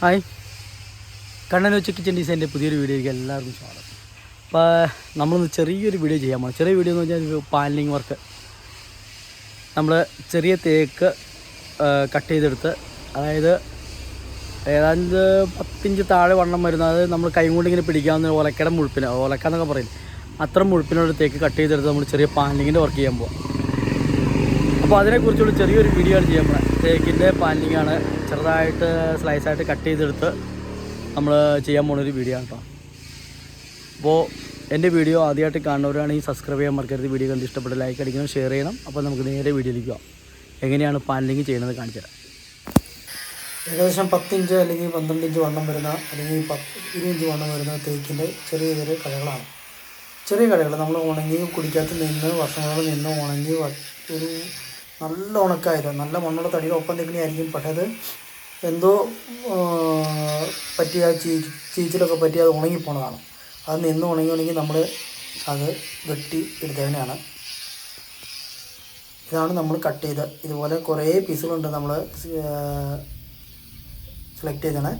Hi. Kannan ഉച്ച kitchen ഡിസൈന്റെ പുതിയൊരു വീഡിയോയ്ക്ക് എല്ലാവർക്കും സ്വാഗതം. അപ്പോൾ നമ്മളൊന്ന് ചെറിയൊരു വീഡിയോ ചെയ്യാൻ പോകണം ചെറിയ വീഡിയോ എന്ന് പറഞ്ഞാൽ പാനലിങ് വർക്ക്. നമ്മൾ ചെറിയ തേക്ക് കട്ട് ചെയ്തെടുത്ത് അതായത് ഏതാണ്ട് പത്തിഞ്ച് താഴെ വണ്ണം വരുന്ന അത് നമ്മൾ കൈ കൊണ്ട് ഇങ്ങനെ പിടിക്കാവുന്ന ഒലക്കട മുഴുപ്പിന് ഒലക്ക എന്നൊക്കെ പറയും അത്ര മുഴുപ്പിനോട് തേക്ക് കട്ട് ചെയ്തെടുത്ത് നമ്മൾ ചെറിയ പാനലിങ്ങിന്റെ വർക്ക് ചെയ്യാൻ പോകാം അപ്പോൾ അതിനെക്കുറിച്ചുള്ള ചെറിയൊരു വീഡിയോ ആണ് ചെയ്യാൻ പോകുന്നത് തേക്കിന്റെ പാനലിങ്ങാണ് ചെറുതായിട്ട് സ്ലൈസായിട്ട് കട്ട് ചെയ്തെടുത്ത് നമ്മൾ ചെയ്യാൻ പോണൊരു വീഡിയോ ആണ് കേട്ടോ അപ്പോൾ എന്റെ വീഡിയോ ആദ്യമായിട്ട് കാണുന്നവരാണെങ്കിൽ സബ്സ്ക്രൈബ് ചെയ്യാൻ മറക്കരുത്. വീഡിയോ കണ്ട് ഇഷ്ടപ്പെട്ട് ലൈക്ക് അടിക്കണം ഷെയർ ചെയ്യണം. അപ്പോൾ നമുക്ക് നേരെ വീഡിയോയിലേക്ക് പോകാം എങ്ങനെയാണ് പാനലിങ് ചെയ്യുന്നത് കാണിച്ചു തരാം. ഏകദേശം പത്തിഞ്ച് അല്ലെങ്കിൽ പന്ത്രണ്ട് ഇഞ്ച് വണ്ണം വരുന്ന അല്ലെങ്കിൽ പത്ത് ഇരുപത് ഇഞ്ച് വണ്ണം വരുന്ന തേക്കിന്റെ ചെറിയ ചെറിയ കടകളാണ് ചെറിയ കടകൾ നമ്മൾ ഉണങ്ങി കുടിക്കാത്ത നിന്ന് വർഷങ്ങളോട് നിന്ന് ഉണങ്ങി ഒരു നല്ല ഉണക്കായിരുന്നു. നല്ല മണ്ണുള്ള തടിയുടെ ഒപ്പം തന്നെയായിരിക്കും പക്ഷേ അത് എന്തോ പറ്റിയ ചീ ചീച്ചിലൊക്കെ പറ്റി അത് ഉണങ്ങിപ്പോണതാണ്. അത് നിന്ന് ഉണങ്ങി ഉണങ്ങി നമ്മൾ അത് വെട്ടി എടുത്തതിനാണ് ഇതാണ് നമ്മൾ കട്ട് ചെയ്ത് ഇതുപോലെ കുറേ പീസുകളുണ്ട് നമ്മൾ സെലക്ട് ചെയ്തതാണ്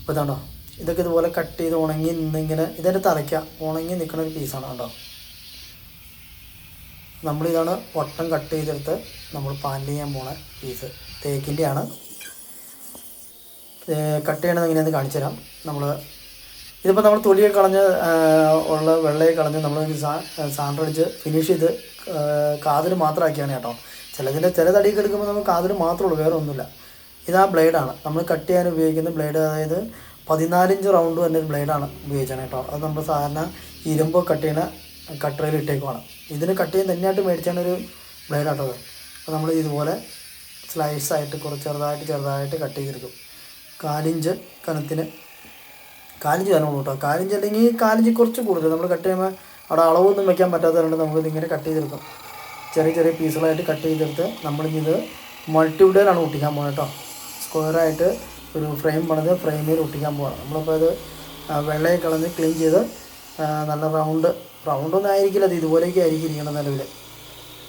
ഇപ്പോൾ ഇതാണ്ടോ? ഇതൊക്കെ ഇതുപോലെ കട്ട് ചെയ്ത് ഉണങ്ങി നിന്നിങ്ങനെ ഇതിന്റെ തറയ്ക്കുക ഉണങ്ങി നിൽക്കുന്ന ഒരു പീസാണ് കേട്ടോ. നമ്മളിതാണ് വട്ടം കട്ട് ചെയ്തെടുത്ത് നമ്മൾ പാൻ ചെയ്യാൻ പോണ പീസ് തേക്കിന്റെയാണ് കട്ട് ചെയ്യണത് എങ്ങനെയാണെന്ന് കാണിച്ചു തരാം. നമ്മൾ ഇതിപ്പോൾ നമ്മൾ തൊലിയെ കളഞ്ഞ് ഉള്ള വെള്ളയെ കളഞ്ഞ് നമ്മൾ സാൻഡടിച്ച് ഫിനിഷ് ചെയ്ത് കാതിൽ മാത്രമാക്കിയാണ് കേട്ടോ. ചിലതിന്റെ ചില തടിയൊക്കെ എടുക്കുമ്പോൾ നമുക്ക് കാതിൽ മാത്രമേ ഉള്ളൂ വേറെ ഒന്നുമില്ല. ഇതാ ബ്ലേഡാണ് നമ്മൾ കട്ട് ചെയ്യാൻ ഉപയോഗിക്കുന്ന ബ്ലേഡ് അതായത് പതിനാലിഞ്ച് റൗണ്ട് തന്നെ ബ്ലേഡാണ് ഉപയോഗിച്ചാണ് കേട്ടോ. അത് നമ്മൾ സാധാരണ ഇരുമ്പ് കട്ട് ചെയ്യുന്ന കട്ടറയിൽ ഇട്ടേക്കുവാണ്. ഇതിന് കട്ട് ചെയ്യാൻ തന്നെയായിട്ട് മേടിച്ചാണ് ഒരു ബ്ലേഡ് അത് അപ്പോൾ നമ്മൾ ഇതുപോലെ സ്ലൈസ് ആയിട്ട് കുറച്ച് ചെറുതായിട്ട് ചെറുതായിട്ട് കട്ട് ചെയ്തെടുക്കും. കാലിഞ്ച് കനത്തിന് കാലിഞ്ച് കനം കേട്ടോ കാലിഞ്ച് അല്ലെങ്കിൽ കാലിഞ്ച് കുറച്ച് കൂടുതൽ നമ്മൾ കട്ട് ചെയ്യുമ്പോൾ അവിടെ അളവൊന്നും വെക്കാൻ പറ്റാത്തതുകൊണ്ട് നമുക്ക് ഇങ്ങനെ കട്ട് ചെയ്തെടുക്കും. ചെറിയ ചെറിയ പീസുകളായിട്ട് കട്ട് ചെയ്തെടുത്ത് നമ്മളിത് മൾട്ടിവിഡേലാണ് ഒട്ടിക്കാൻ പോകുന്നത് കേട്ടോ സ്ക്വയറായിട്ട് ഒരു ഫ്രെയിം പണിത് ഫ്രെയിമിൽ ഒട്ടിക്കാൻ പോകണം നമ്മളിപ്പോൾ അത് വെള്ളയെ കളഞ്ഞ് ക്ലീൻ ചെയ്ത് നല്ല റൗണ്ട് റൗണ്ടൊന്നും ആയിരിക്കില്ല അത് ഇതുപോലെയൊക്കെ ആയിരിക്കും ഇരിക്കണം നിലവിൽ.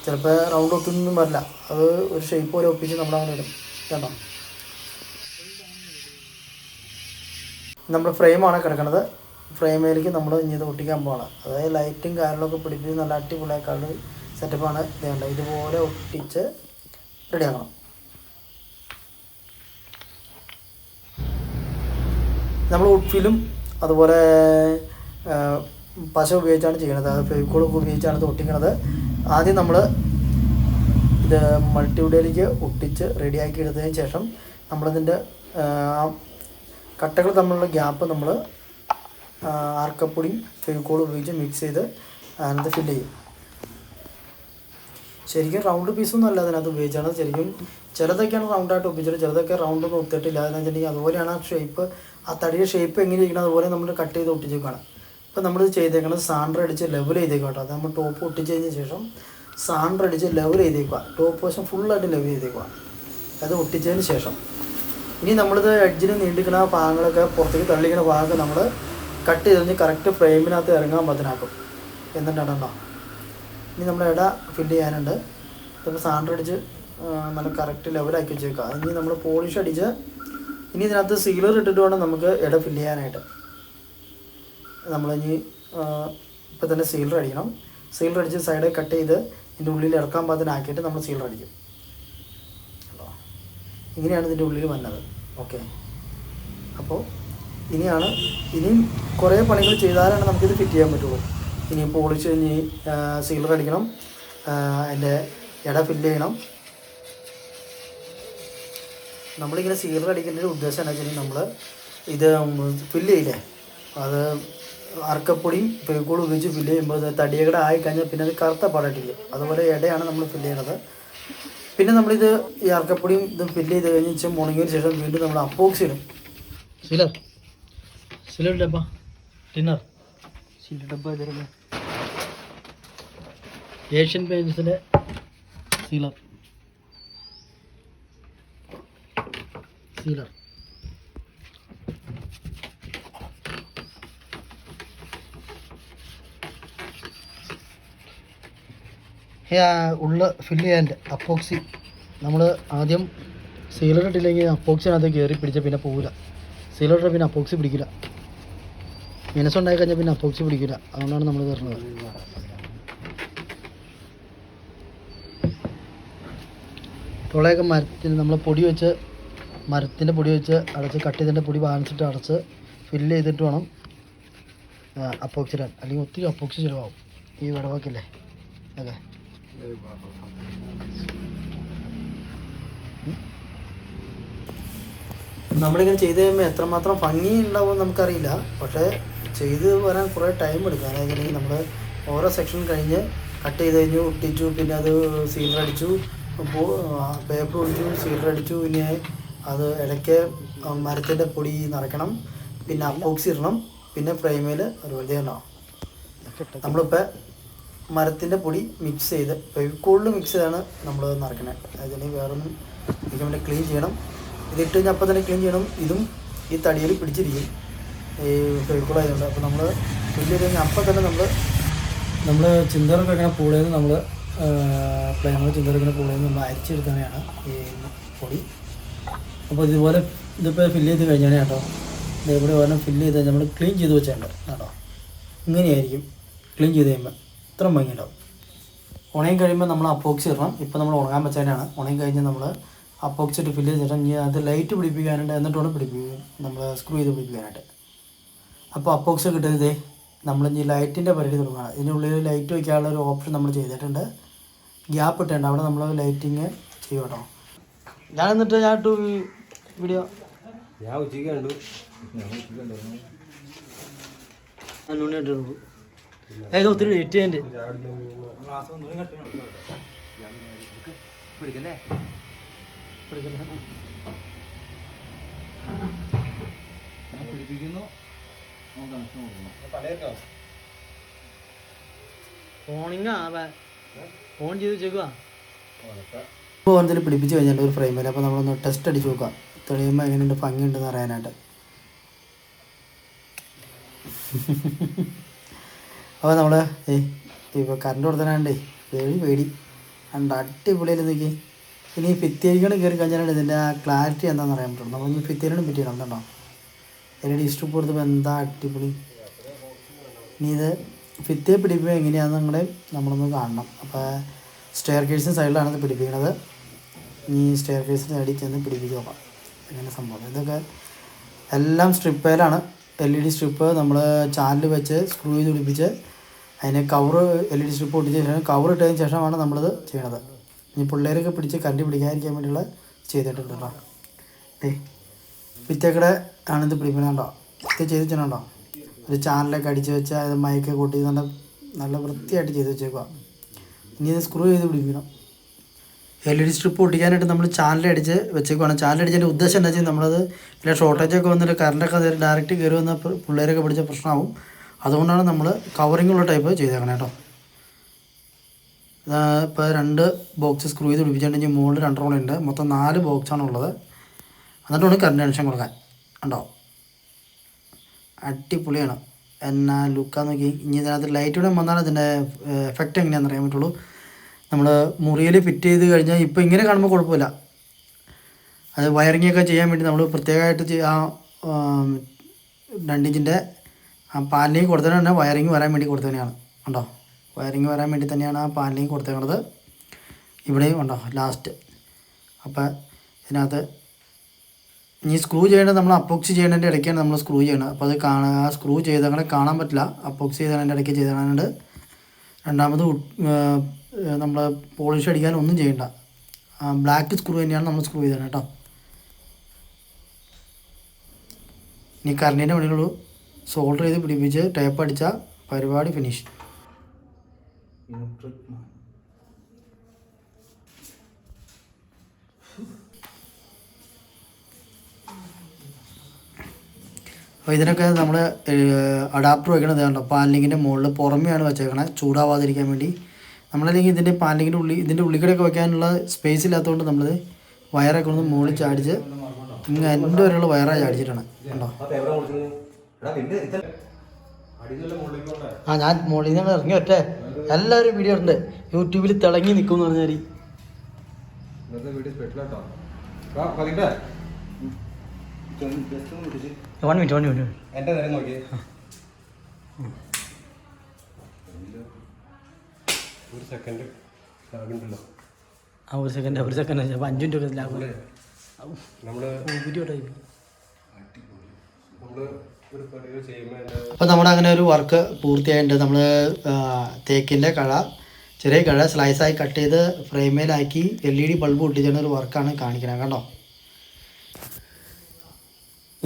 ചിലപ്പോൾ റൗണ്ട് ഒത്തൊന്നും വരില്ല. അത് ഒരു ഷേപ്പ് പോലെ ഒപ്പിച്ച് നമ്മളങ്ങനെ ഇടും. കേട്ടോ? നമ്മൾ ഫ്രെയിമാണ് കിടക്കുന്നത് ഫ്രെയിമിലേക്ക് നമ്മൾ ഇനി ഇത് ഒട്ടിക്കാൻ പോവാണ്. അതായത് ലൈറ്റും കാര്യങ്ങളൊക്കെ പിടിപ്പിച്ച് നല്ല അടിപൊളിയാക്കാനുള്ള സെറ്റപ്പാണ് ഇതേണ്ടത് ഇതുപോലെ ഒട്ടിച്ച് റെഡിയാക്കണം നമ്മൾ ഉപ്പിലും അതുപോലെ പശ ഉപയോഗിച്ചാണ് ചെയ്യണത് അത് ഫെവിക്കോളൊക്കെ ഉപയോഗിച്ചാണ് ഇത് ഒട്ടിക്കണത് ആദ്യം നമ്മൾ ഇത് മൾട്ടിവിഡിയിലേക്ക് ഒട്ടിച്ച് റെഡിയാക്കി എടുത്തതിന് ശേഷം നമ്മളതിന്റെ കട്ടകൾ തമ്മിലുള്ള ഗ്യാപ്പ് നമ്മൾ ആർക്കപ്പൊടിയും ഫെവിക്കോളും ഉപയോഗിച്ച് മിക്സ് ചെയ്ത് അതിനകത്ത് ഫില്ല് ചെയ്യും. ശരിക്കും റൗണ്ട് പീസൊന്നും അല്ല അതിനകത്ത് ഉപയോഗിച്ചാണ്. ശരിക്കും ചിലതൊക്കെയാണ് റൗണ്ടായിട്ട് ഒപ്പിച്ചത്. ചിലതൊക്കെ റൗണ്ടൊന്നും ഒത്തിട്ടില്ല. വെച്ചിട്ടുണ്ടെങ്കിൽ അതുപോലെയാണ് ആ ഷേപ്പ് ആ തടിയുടെ ഷേപ്പ് എങ്ങനെ ഇരിക്കണം അതുപോലെ നമ്മൾ കട്ട് ചെയ്ത് ഒട്ടിച്ചേക്കാണ് ഇപ്പം നമ്മൾ ചെയ്തേക്കുന്നത് സാൻഡർ അടിച്ച് ലെവൽ ചെയ്തേക്കാം കേട്ടോ. അത് നമ്മൾ ടോപ്പ് ഒട്ടിച്ചതിന് ശേഷം സാൻഡർ അടിച്ച് ലെവൽ ചെയ്തേക്കുക ടോപ്പ് വശം ഫുള്ളായിട്ട് ലെവൽ ചെയ്തേക്കുക അത് ഒട്ടിച്ചതിന് ശേഷം. ഇനി നമ്മളിത് എഡ്ജിന് നീണ്ടിക്കുന്ന ഭാഗങ്ങളൊക്കെ പുറത്തേക്ക് തള്ളിക്കുന്ന ഭാഗമൊക്കെ നമ്മൾ കട്ട് ചെയ്ത് കറക്റ്റ് ഫ്രെയിമിനകത്ത് ഇറങ്ങാൻ പത്തിനാക്കും എന്നിട്ടാണ് ഇനി നമ്മൾ ഇട ഫില്ല് ചെയ്യാനുണ്ട്. നമ്മൾ സാൻഡർ അടിച്ച് നല്ല കറക്റ്റ് ലെവലാക്കി വെച്ചേക്കുക ഇനി നമ്മൾ പോളിഷ് അടിച്ച് ഇനി ഇതിനകത്ത് സീലർ ഇട്ടിട്ട് വേണം നമുക്ക് ഇട ഫില്ല് ചെയ്യാനായിട്ട്. നമ്മളിനി ഇപ്പം തന്നെ സീലർ അടിക്കണം. സീലർ അടിച്ച് സൈഡ് കട്ട് ചെയ്ത് ഇതിന്റെ ഉള്ളിൽ ഇറക്കാൻ പാകത്തിനാക്കിയിട്ട് നമ്മൾ സീലർ അടിക്കും. ഇങ്ങനെയാണ് ഇതിന്റെ ഉള്ളിൽ വന്നത്. ഓക്കെ അപ്പോൾ ഇനിയാണ് ഇനിയും കുറേ പണികൾ ചെയ്താലാണ് നമുക്കിത് ഫിറ്റ് ചെയ്യാൻ പറ്റുള്ളൂ. ഇനി പോളിഷ് ഇനി സീലർ അടിക്കണം. അതിന്റെ ഇട ഫില്ല് ചെയ്യണം. നമ്മളിങ്ങനെ സീലർ അടിക്കുന്നതിന്റെ ഉദ്ദേശം എന്താ വെച്ചാൽ നമ്മൾ ഇത് ഫില്ല് ചെയ്യില്ലേ? അത് അറക്കപ്പൊടിയും ഫെവിക്കോളും ഉപയോഗിച്ച് ഫില്ല് ചെയ്യുമ്പോൾ തടിയകട ആയി കഴിഞ്ഞാൽ പിന്നെ അത് കറുത്ത പാടായിട്ടിരിക്കും അതുപോലെ ഇടയാണ് നമ്മൾ ഫില്ല് ചെയ്യുന്നത് പിന്നെ നമ്മളിത് ഈ അർക്കപ്പൊടിയും ഇതും ഫില്ല് ചെയ്ത് കഴിഞ്ഞ് വെച്ചാൽ മുണങ്ങിയതിന് ശേഷം വീണ്ടും നമ്മൾ അപ്പോക്സി ഇടും. സിലർ സിലർ ഡബ്ബ. ടിന്നർ സിലർ ഡബ്ബ ഏഷ്യൻ പെയിൻസിലെ സീലർ സീലർ ഉള്ള ഫില്ല് ചെയ്യാൻ അപ്പോക്സി നമ്മൾ ആദ്യം സീലർ ഇട്ടില്ലെങ്കിൽ അപ്പോക്സിനകത്ത് കയറി പിടിച്ച പിന്നെ പോവില്ല ഇട്ടാൽ പിന്നെ അപ്പോക്സി പിടിക്കില്ല മിനസ് ഉണ്ടായി കഴിഞ്ഞാൽ പിന്നെ അപ്പോക്സി പിടിക്കില്ല അതുകൊണ്ടാണ് നമ്മൾ തരുന്നത് തുളയൊക്കെ മരത്തിന് നമ്മൾ പൊടി വെച്ച് മരത്തിന്റെ പൊടി വെച്ച് അടച്ച് കട്ട് ചെയ്തിന്റെ പൊടി ബാലൻസിട്ട് അടച്ച് ഫില്ല് ചെയ്തിട്ട് വേണം അപ്പോക്സിടാൻ അല്ലെങ്കിൽ ഒത്തിരി അപ്പോക്സി ചിലവാകും. ഈ വിടവൊക്കെ അതെ. നമ്മളിങ്ങനെ ചെയ്ത് കഴിയുമ്പോൾ എത്രമാത്രം ഭംഗി ഉണ്ടാവും നമുക്കറിയില്ല. പക്ഷേ ചെയ്ത് വരാൻ കുറേ ടൈം എടുക്കും. അതായത് നമ്മൾ ഓരോ സെക്ഷൻ കഴിഞ്ഞ് കട്ട് ചെയ്ത് കഴിഞ്ഞു ഒട്ടിച്ചു പിന്നെ അത് സീലർ അടിച്ചു പേപ്പർ ഒഴിച്ചു സീലർ അടിച്ചു പിന്നെ അത് ഇടയ്ക്ക് മരത്തിന്റെ പൊടി നിറയ്ക്കണം പിന്നെ അപ്പോക്സി ഇടണം പിന്നെ ഫ്രെയിമിൽ ഒരു ഉണ്ടാവും നമ്മളിപ്പോൾ മരത്തിന്റെ പൊടി മിക്സ് ചെയ്ത് വെവിക്കോളിൽ മിക്സ് ചെയ്താണ് നമ്മൾ നിറയ്ക്കണത് അതിന് വേറൊന്നും ഇതിന് ക്ലീൻ ചെയ്യണം. ഇതിട്ട് കഴിഞ്ഞാൽ അപ്പം തന്നെ ക്ലീൻ ചെയ്യണം. ഇതും ഈ തടിയിൽ പിടിച്ചിരിക്കും. ഈ ഫെവിക്കോൾ ആയതുകൊണ്ട്. അപ്പോൾ നമ്മൾ ക്ലീൻ ചെയ്ത് കഴിഞ്ഞാൽ അപ്പം തന്നെ നമ്മൾ നമ്മൾ ചിന്തറൊക്കെ ഇങ്ങനെ പൂളിൽ നമ്മൾ പ്ലേങ്ങൾ ചിന്തറൊക്കെ പൂളിൽ നിന്ന് നമ്മൾ അരിച്ചെടുക്കാനാണ് ഈ പൊടി. അപ്പോൾ ഇതുപോലെ ഇതിപ്പോൾ ഫില്ല് ചെയ്ത് കഴിഞ്ഞാൽ കേട്ടോ. ഇതേപോലെ ഒരെണ്ണം ഫില്ല് ചെയ്ത് നമ്മൾ ക്ലീൻ ചെയ്ത് വെച്ചിട്ടുണ്ട് കേട്ടോ ഇങ്ങനെയായിരിക്കും. ക്ലീൻ ചെയ്ത് കഴിയുമ്പോൾ ഇത്ര ഭംഗിയുണ്ടാവും. ഉണയും കഴിയുമ്പോൾ നമ്മൾ അപ്പോക്സി ഇടണം. ഇപ്പോൾ നമ്മൾ ഉണങ്ങാൻ വെച്ചതിനാണ്. ഉണയും കഴിഞ്ഞ് നമ്മൾ അപ്പോക്സി ഇട്ട് ഫില്ല് ചെയ്തിട്ട് ഇനി അത് ലൈറ്റ് പിടിപ്പിക്കാനുണ്ട് എന്നിട്ട് വേണം പിടിപ്പിക്കും നമ്മൾ സ്ക്രൂ ചെയ്ത് പിടിപ്പിക്കാനായിട്ട്. അപ്പോൾ അപ്പോക്സി കിട്ടുന്നത് നമ്മൾ ഇനി ലൈറ്റിന്റെ പരിധി തുടങ്ങുകയാണ്. ഇതിനുള്ളിൽ ലൈറ്റ് വയ്ക്കാനുള്ള ഒരു ഓപ്ഷൻ നമ്മൾ ചെയ്തിട്ടുണ്ട്. ഗ്യാപ്പ് ഇട്ടുണ്ട്. അവിടെ നമ്മൾ ലൈറ്റിങ് ചെയ്യും കേട്ടോ. ഞാൻ എന്നിട്ട് ഞാൻ ടു വീഡിയോ ഞാൻ ഉച്ചയ്ക്ക് കണ്ടു. ഞാൻ ഇട്ടുള്ളൂ ഏതോ ഒത്തിരി ലേറ്റ് ചെയ്യണ്ട് പിടിക്കല്ലേ? പിടിപ്പിക്കുന്നു. ഫോണിങ്ങാ ഫോൺ ചെയ്ത് വെച്ചേക്കുവാ. പിടിപ്പിച്ച് കഴിഞ്ഞാൽ ഒരു ഫ്രെയിമിൽ അപ്പോൾ നമ്മളൊന്ന് ടെസ്റ്റ് അടിച്ച് നോക്കാം. തെളിയുമ്പോൾ എങ്ങനെയുണ്ട് ഭംഗിയുണ്ടെന്ന് അറിയാനായിട്ട്. അപ്പോൾ നമ്മൾ ഈ ഇപ്പോൾ കറണ്ട് കൊടുത്തനാണ്ടേ പേടി പേടി. കണ്ട അടിപൊളിയിൽ നിൽക്കി ഇനി ഫിത്തേരിക്കണം കയറി കഴിഞ്ഞാൽ ഇതിന്റെ ആ ക്ലാരിറ്റി എന്താണെന്ന് അറിയാൻ പറ്റുള്ളൂ. നമ്മൾ ഇനി ഫിറ്റ് ചെയ്യണം കണ്ടോ എൽ ഡി ഇഷ്ടം കൊടുത്തപ്പോൾ എന്താ അടിപൊളി. ഇനി ഇത് ഭിത്തിയെ പിടിപ്പിക്കുക എങ്ങനെയാണെന്ന് നിങ്ങളെ നമ്മളൊന്ന് കാണണം. അപ്പോൾ സ്റ്റെയർ കേസിന് സൈഡിലാണ് ഇത് പിടിപ്പിക്കുന്നത് ഇനി സ്റ്റെയർ കേസിന് സൈഡിൽ ചെന്ന് പിടിപ്പിച്ച് നോക്കാം. അങ്ങനെ സംഭവം. ഇതൊക്കെ എല്ലാം സ്ട്രിപ്പേലാണ് എൽ ഇ ഡി സ്ട്രിപ്പ് നമ്മൾ ചാനൽ വെച്ച് സ്ക്രൂ ചെയ്ത് പിടിപ്പിച്ച് അതിനെ cover L E D strip ഒട്ടിച്ച ശേഷം കവർ ഇട്ടതിന് ശേഷമാണ് നമ്മളിത് ചെയ്യണത്. ഇനി പിള്ളേരൊക്കെ പിടിച്ച് കണ്ടി പിടിക്കാതിരിക്കാൻ വേണ്ടിയുള്ള ചെയ്തിട്ടുണ്ട് കേട്ടോ ഏ വിത്തേക്കടെ ആണിത് പിടിപ്പിക്കണോ ഇത് ചെയ്ത് വെച്ചിട്ടുണ്ടോ ഒരു ചാനലൊക്കെ അടിച്ച് വെച്ച് അത് മയക്കെ കൂട്ടി നല്ല നല്ല വൃത്തിയായിട്ട് ചെയ്ത് വെച്ചേക്കുക ഇനി ഇത് സ്ക്രൂ ചെയ്ത് പിടിപ്പിക്കണം. എൽ ഇ ഡി സ്ട്രിപ്പ് ഒട്ടിക്കാനായിട്ട് നമ്മൾ ചാനൽ അടിച്ച് വെച്ചേക്കുവാണ്. ചാനൽ അടിച്ചതിന്റെ ഉദ്ദേശം എന്താ വെച്ചാൽ നമ്മളത് ഇല്ല ഷോർട്ടേജൊക്കെ വന്നിട്ട് കറണ്ടൊക്കെ ഡയറക്റ്റ് കയറി വന്ന പിള്ളേരൊക്കെ പിടിച്ച പ്രശ്നമാവും അതുകൊണ്ടാണ് നമ്മൾ കവറിംഗ് ഉള്ള ടൈപ്പ് ചെയ്തേക്കണം കേട്ടോ. ഇപ്പോൾ രണ്ട് ബോക്സ് സ്ക്രൂ ചെയ്ത് പിടിപ്പിച്ചിട്ടുണ്ടെങ്കിൽ മുകളിൽ രണ്ട് റോൾ ഉണ്ട്. മൊത്തം നാല് ബോക്സാണ് ഉള്ളത് എന്നിട്ട് വേണം കറണ്ട് കണക്ഷൻ കൊടുക്കാൻ. ഉണ്ടോ അടിപൊളിയാണ്. എന്നാ ലുക്കാന്ന് നോക്കി. ഇനി ഇതിനകത്ത് ലൈറ്റ് കൂടെ വന്നാൽ അതിന്റെ എഫക്റ്റ് എങ്ങനെയാണെന്ന് അറിയാൻ പറ്റുള്ളൂ. നമ്മൾ മുറിയിൽ ഫിറ്റ് ചെയ്ത് കഴിഞ്ഞാൽ ഇപ്പോൾ ഇങ്ങനെ കാണുമ്പോൾ കുഴപ്പമില്ല. അത് വയറിങ്ങൊക്കെ ചെയ്യാൻ വേണ്ടി നമ്മൾ പ്രത്യേകമായിട്ട് ആ രണ്ടിഞ്ചിന്റെ ആ പാനലിങ് കൊടുത്തത് തന്നെ വയറിങ് വരാൻ വേണ്ടി കൊടുത്തതന്നെയാണ് ഉണ്ടോ വയറിങ് വരാൻ വേണ്ടി തന്നെയാണ് ആ പാനലിങ് കൊടുത്തേക്കുന്നത് ഇവിടെയും ഉണ്ടോ ലാസ്റ്റ്. അപ്പോൾ ഇതിനകത്ത് ഇനി സ്ക്രൂ ചെയ്യേണ്ടത് നമ്മൾ അപ്പോക്സ് ചെയ്യേണ്ടതിന്റെ ഇടയ്ക്കാണ് നമ്മൾ സ്ക്രൂ ചെയ്യണത്. അപ്പോൾ അത് കാണാൻ ആ സ്ക്രൂ ചെയ്തങ്ങനെ കാണാൻ പറ്റില്ല. അപ്പോക്സ് ചെയ്തതിന്റെ ഇടയ്ക്ക് ചെയ്തതുകൊണ്ട് രണ്ടാമത് നമ്മൾ പോളിഷ് അടിക്കാൻ ഒന്നും ചെയ്യണ്ട. ബ്ലാക്ക് സ്ക്രൂ തന്നെയാണ് നമ്മൾ സ്ക്രൂ ചെയ്തത് കേട്ടോ. ഇനി കറണ്ടിന്റെ പണികളുള്ളൂ സോൾഡർ ചെയ്ത് പിടിപ്പിച്ച് ടേപ്പ് അടിച്ചാൽ പരിപാടി ഫിനിഷ് അപ്പോൾ ഇതിനൊക്കെ നമ്മൾ അഡാപ്റ്റർ വയ്ക്കണത് കണ്ടോ? പാലിങ്ങിന്റെ മുകളിൽ പുറമെയാണ് വെച്ചേക്കണത് ചൂടാവാതിരിക്കാൻ വേണ്ടി നമ്മളല്ലെങ്കിൽ ഇതിന്റെ പാലിന്റെ ഉള്ളി ഇതിന്റെ ഉള്ളിക്കടയൊക്കെ വെക്കാനുള്ള സ്പേസ് ഇല്ലാത്തതുകൊണ്ട് നമ്മൾ വയറൊക്കെ ഒന്ന് മുകളിൽ ചാടിച്ച് ഇങ്ങനെ എന്റെ വരെയുള്ള വയറാണ് ചാടിച്ചിട്ടാണ് കണ്ടോ? ആ ഞാൻ മുകളിൽ നിന്ന് ഇറങ്ങി ഒറ്റേ. എല്ലാവരും വീഡിയോ ഉണ്ട് യൂട്യൂബിൽ തിളങ്ങി നിൽക്കും എന്ന് പറഞ്ഞാൽ വൺ മിനിറ്റ് വൺ മിനിറ്റ് എന്റെ നേരം നോക്കിയേ. ഒരു സെക്കൻഡ് ലാഗുണ്ടല്ലോ. ആ ഒരു സെക്കൻഡ് ഒരു സെക്കൻഡ് അപ്പോൾ അഞ്ച് മിനിറ്റ് ഒരു അതിന്റെ അപ്പോൾ നമ്മുടെ അങ്ങനെ ഒരു വർക്ക് പൂർത്തിയായിട്ടുണ്ട്. നമ്മൾ തേക്കിന്റെ കഴ ചെറിയ കഴ സ്ലൈസായി കട്ട് ചെയ്ത് ഫ്രെയിമിലാക്കി എൽ ഇ ഡി ബൾബ് ഒട്ടിച്ചാണ് ഒരു വർക്കാണ് കാണിക്കുന്നത്. കണ്ടോ?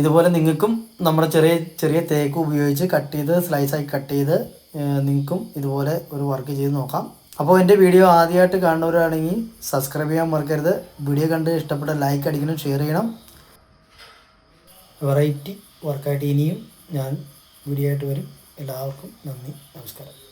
ഇതുപോലെ നിങ്ങൾക്കും നമ്മുടെ ചെറിയ ചെറിയ തേക്ക് ഉപയോഗിച്ച് കട്ട് ചെയ്ത് സ്ലൈസായി കട്ട് ചെയ്ത് നിങ്ങൾക്കും ഇതുപോലെ ഒരു വർക്ക് ചെയ്ത് നോക്കാം. അപ്പോൾ എന്റെ വീഡിയോ ആദ്യമായിട്ട് കാണുന്നവരാണെങ്കിൽ സബ്സ്ക്രൈബ് ചെയ്യാൻ മറക്കരുത്. വീഡിയോ കണ്ട് ഇഷ്ടപ്പെട്ട ലൈക്ക് അടിക്കണം ഷെയർ ചെയ്യണം. വെറൈറ്റി വർക്കായിട്ട് ഇനിയും ഞാൻ വീഡിയോ ആയിട്ട് വരും. എല്ലാവർക്കും നന്ദി നമസ്കാരം.